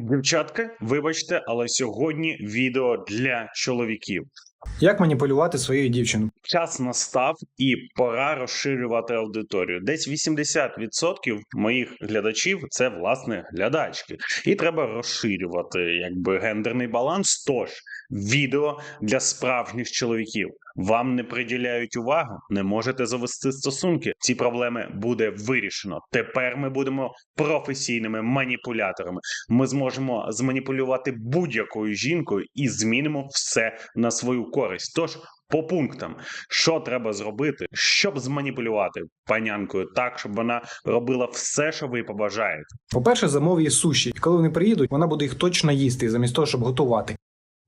Дівчатка, вибачте, але сьогодні відео для чоловіків. Як маніпулювати своєю дівчиною? Час настав і пора розширювати аудиторію. Десь 80% моїх глядачів це власне глядачки, і треба розширювати якби гендерний баланс. Тож відео для справжніх чоловіків. Вам не приділяють увагу, не можете завести стосунки. Ці проблеми буде вирішено. Тепер ми будемо професійними маніпуляторами. Ми зможемо зманіпулювати будь-якою жінкою і змінимо все на свою користь. Тож по пунктам, що треба зробити, щоб зманіпулювати панянкою так, щоб вона робила все, що ви побажаєте. По-перше, замов їй суші, і коли вони приїдуть, вона буде їх точно їсти, замість того, щоб готувати.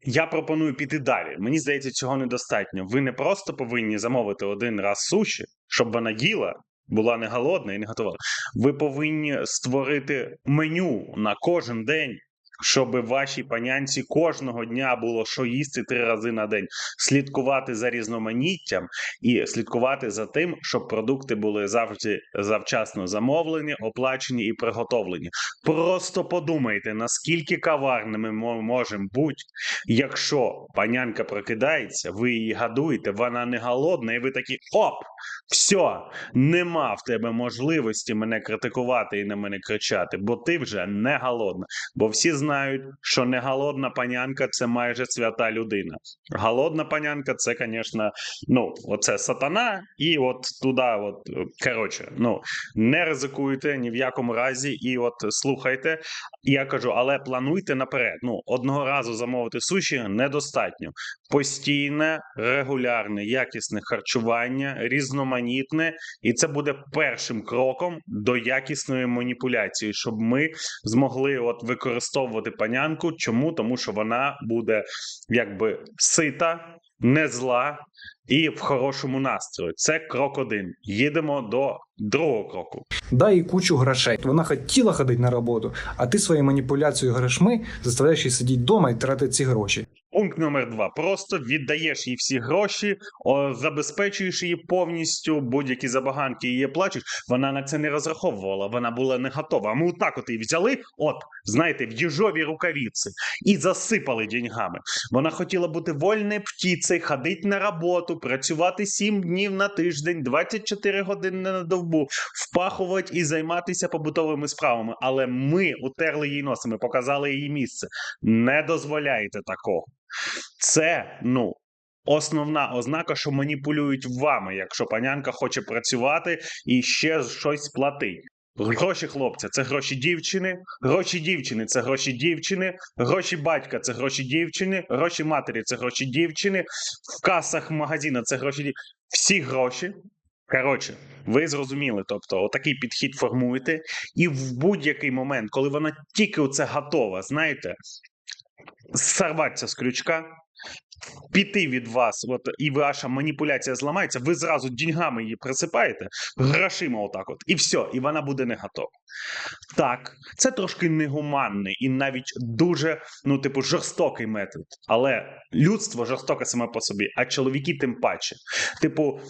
Я пропоную піти далі. Мені здається, цього недостатньо. Ви не просто повинні замовити один раз суші, щоб вона їла, була не голодна і не готова. Ви повинні створити меню на кожен день. Щоб вашій панянці кожного дня було що їсти три рази на день, слідкувати за різноманіттям і слідкувати за тим, щоб продукти були завжди завчасно замовлені, оплачені і приготовлені. Просто подумайте, наскільки каварними ми можемо бути, якщо панянка прокидається, ви її гадуєте, вона не голодна, і ви такі оп, все, нема в тебе можливості мене критикувати і на мене кричати, бо ти вже не голодна. Бо всі знають, що не голодна панянка це майже свята людина. Голодна панянка це, звісно, ну, оце сатана, і от туди, от коротше, ну не ризикуйте ні в якому разі, і от слухайте. Я кажу, але плануйте наперед. Ну, одного разу замовити суші недостатньо. Постійне, регулярне, якісне харчування, різноманітне, і це буде першим кроком до якісної маніпуляції, щоб ми змогли от використовувати панянку. Чому? Тому що вона буде якби сита, не зла і в хорошому настрої. Це крок один. Їдемо до другого кроку. Дай їй кучу грошей. Вона хотіла ходити на роботу, а ти своєю маніпуляцією грошми заставляєш її сидіти вдома і тратити ці гроші. Пункт номер два: просто віддаєш їй всі гроші, о, забезпечуєш її повністю, будь-які забаганки її плачуть. Вона на це не розраховувала, вона була не готова. А ми отак от її взяли, от знаєте, в їжові рукавиці і засипали деньгами. Вона хотіла бути вольною птицею, ходити на роботу, працювати 7 днів на тиждень, 24 години на довбу, впахувати і займатися побутовими справами. Але ми утерли їй носи, ми показали її місце. Не дозволяйте такого. Це ну. Основна ознака, що маніпулюють вами, якщо панянка хоче працювати і ще щось платить. Гроші хлопця це гроші дівчини, гроші дівчини це гроші дівчини, гроші батька це гроші дівчини, гроші матері це гроші дівчини, в касах магазина це гроші дівчини. Всі гроші. Коротше, ви зрозуміли, тобто, отакий підхід формуєте, і в будь-який момент, коли вона тільки оце готова, знаєте, сорватися з крючка, піти від вас, от і ваша маніпуляція зламається, ви зразу деньгами її присипаєте, грошима отак от, і все, і вона буде не готова. Так, це трошки негуманний і навіть дуже, ну, типу, жорстокий метод. Але людство жорстоке саме по собі, а чоловіки тим паче. Типу,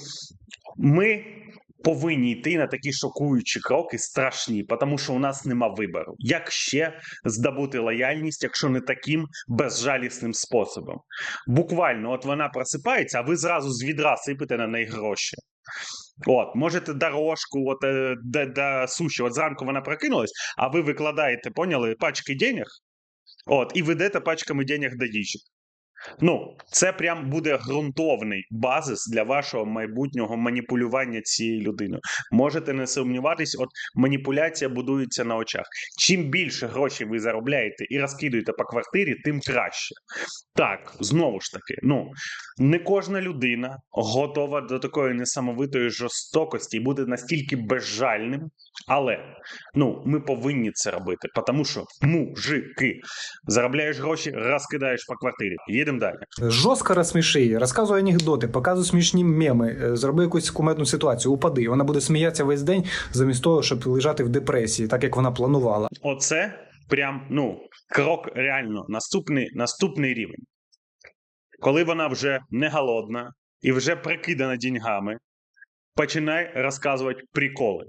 ми повинні йти на такі шокуючі кроки, страшні, тому що у нас нема вибору. Як ще здобути лояльність, якщо не таким безжалісним способом? Буквально, от вона просипається, а ви зразу з відра сипете на неї гроші. От, можете дорожку, от е, до, до суші. От зранку вона прокинулась, а ви викладаєте, поняли, пачки денег, от, і ведете пачками денег до їжі. Ну, це прям буде ґрунтовний базис для вашого майбутнього маніпулювання цією людиною. Можете не сумніватись, от маніпуляція будується на очах. Чим більше грошей ви заробляєте і розкидуєте по квартирі, тим краще. Так, знову ж таки, ну не кожна людина готова до такої несамовитої жорстокості і буде настільки безжальним. Але ну ми повинні це робити, тому що мужики заробляєш гроші, розкидаєш по квартирі. Їдемо далі. Жорстко розсміши її, розказуй анекдоти, показуй смішні меми, е, зроби якусь кумедну ситуацію, упади. Вона буде сміятися весь день, замість того, щоб лежати в депресії, так як вона планувала. Оце прям ну крок реально наступний, наступний рівень. Коли вона вже не голодна і вже прикидана деньгами, починай розказувати приколи.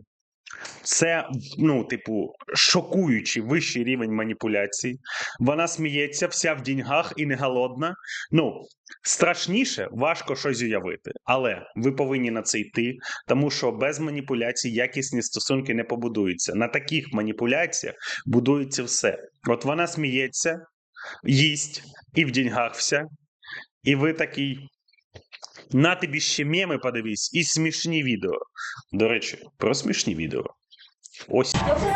Це, ну, типу, шокуючий вищий рівень маніпуляцій. Вона сміється, вся в деньгах і не голодна. Ну, страшніше, важко щось уявити. Але ви повинні на це йти, тому що без маніпуляцій якісні стосунки не побудуються. На таких маніпуляціях будується все. От вона сміється, їсть і в деньгах вся. І ви такий. На тобі ще меми подивись і смішні відео. До речі, про смішні відео. Ось 여보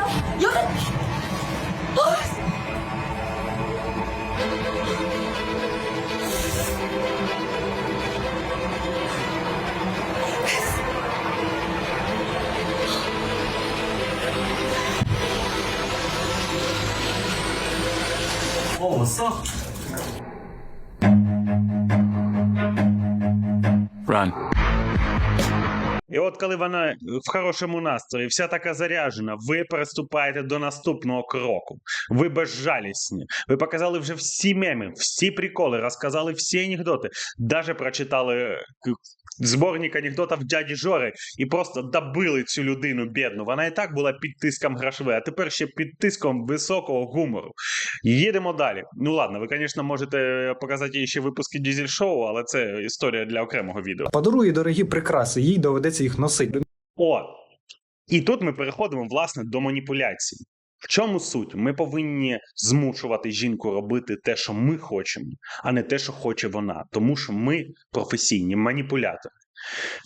от коли вона в хорошому настрої, вся така заряджена, ви переступаєте до наступного кроку. Ви безжалісні. Ви показали вже всі меми, всі приколи, розказали всі анекдоти, навіть прочитали е, зборник анекдотів дяді Жори і просто добили цю людину бідну. Вона і так була під тиском грошове, а тепер ще під тиском високого гумору. Їдемо далі. Ну ладно, ви, звісно, можете показати їй ще випуски дізель-шоу, але це історія для окремого відео. Подарує дорогі прикраси, їй доведеться їх носити. О, і тут ми переходимо власне до маніпуляцій. В чому суть? Ми повинні змушувати жінку робити те, що ми хочемо, а не те, що хоче вона, тому що ми професійні маніпулятори.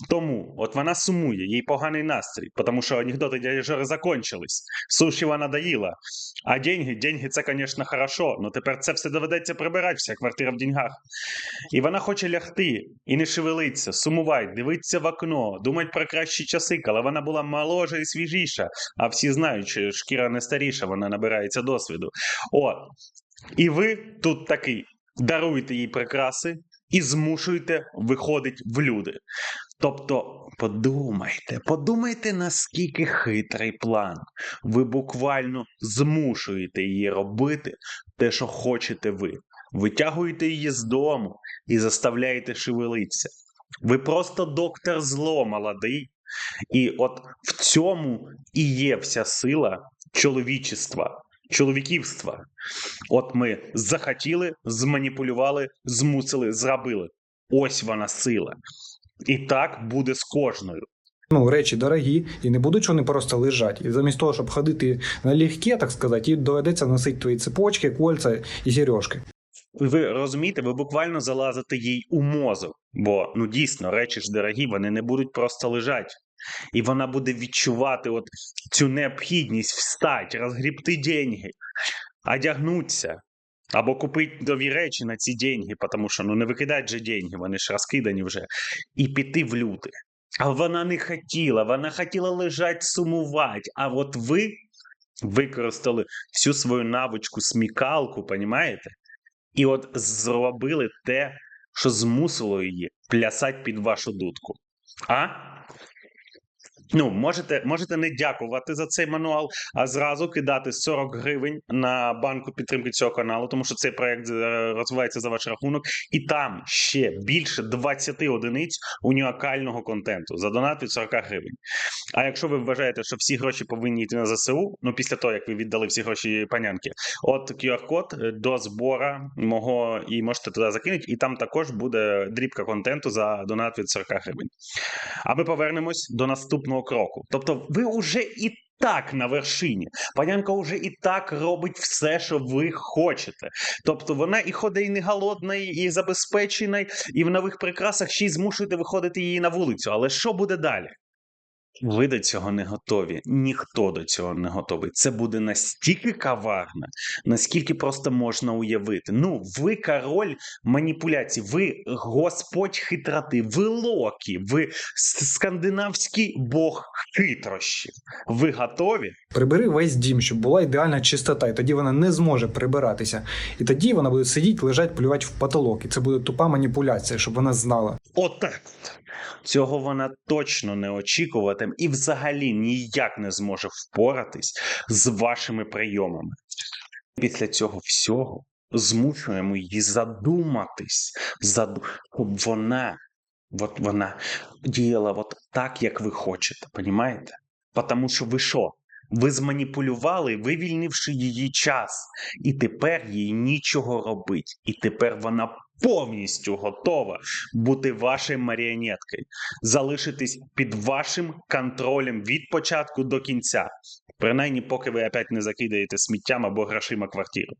Тому от вона сумує, їй поганий настрій, тому що анекдоти Жори закончились. Суші вона доїла. А деньги, деньги це, звісно, хорошо, але тепер це все доведеться прибирати, вся квартира в деньгах. І вона хоче лягти і не шевелиться, сумувати, дивитися в окно, думати про кращі часи, коли вона була молодша і свіжіша. А всі знають, що шкіра не старіша, вона набирається досвіду. От. І ви тут такий даруєте їй прикраси і змушуєте виходить в люди. Тобто, подумайте, подумайте, наскільки хитрий план. Ви буквально змушуєте її робити те, що хочете ви. Витягуєте її з дому і заставляєте шевелитися. Ви просто доктор зло молодий. І от в цьому і є вся сила чоловічества, чоловіківства. От ми захотіли, зманіпулювали, змусили, зробили. Ось вона сила. І так буде з кожною. Ну, речі дорогі, і не будуть вони просто лежать. І замість того, щоб ходити налегке, так сказати, їй доведеться носити твої цепочки, кольця і сережки. Ви розумієте, ви буквально залазите їй у мозок, бо ну дійсно речі ж дорогі, вони не будуть просто лежати. І вона буде відчувати от цю необхідність встати, розгрібти деньги, одягнутися. Або купити нові речі на ці деньги, тому що ну не викидать же деньги, вони ж розкидані вже, і піти в люди. А вона не хотіла, вона хотіла лежати, сумувати. А от ви використали всю свою навичку смікалку, понімаєте? І от зробили те, що змусило її плясати під вашу дудку. А? Ну, можете, можете не дякувати за цей мануал, а зразу кидати 40 гривень на банку підтримки цього каналу, тому що цей проект е, розвивається за ваш рахунок, і там ще більше 20 одиниць унікального контенту за донат від 40 гривень. А якщо ви вважаєте, що всі гроші повинні йти на ЗСУ, ну після того як ви віддали всі гроші панянки, от QR-код е, до збора мого і можете туди закинути, і там також буде дрібка контенту за донат від 40 гривень. А ми повернемось до наступного кроку. Тобто, ви вже і так на вершині. Панянка вже і так робить все, що ви хочете. Тобто вона і ходить і не голодна, і забезпечена, і в нових прикрасах ще й змушуєте виходити її на вулицю. Але що буде далі? Ви до цього не готові. Ніхто до цього не готовий. Це буде настільки каварно, наскільки просто можна уявити. Ну, ви король маніпуляцій, ви господь хитроти, ви Локі, ви скандинавський бог хитрощів. Ви готові? Прибери весь дім, щоб була ідеальна чистота, і тоді вона не зможе прибиратися. І тоді вона буде сидіти, лежать, плювати в потолок. І це буде тупа маніпуляція, щоб вона знала. Отак. от. Цього вона точно не очікуватиме і взагалі ніяк не зможе впоратись з вашими прийомами. Після цього всього змушуємо її задуматись, заду... щоб вона, от вона діяла от так, як ви хочете, понімаєте? Потому що ви що? Ви зманіпулювали, вивільнивши її час, і тепер їй нічого робить. І тепер вона повністю готова бути вашою маріонеткою, залишитись під вашим контролем від початку до кінця. Принаймні, поки ви опять не закидаєте сміттям або грошима квартиру.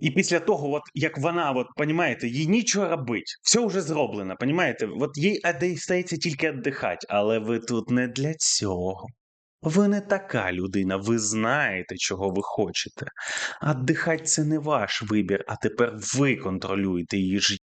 І після того, от як вона, от, понімаєте, їй нічого робить, все вже зроблено, понімаєте? От їй стається тільки віддихати, але ви тут не для цього. Ви не така людина, ви знаєте, чого ви хочете. Отдихать це не ваш вибір, а тепер ви контролюєте її життя.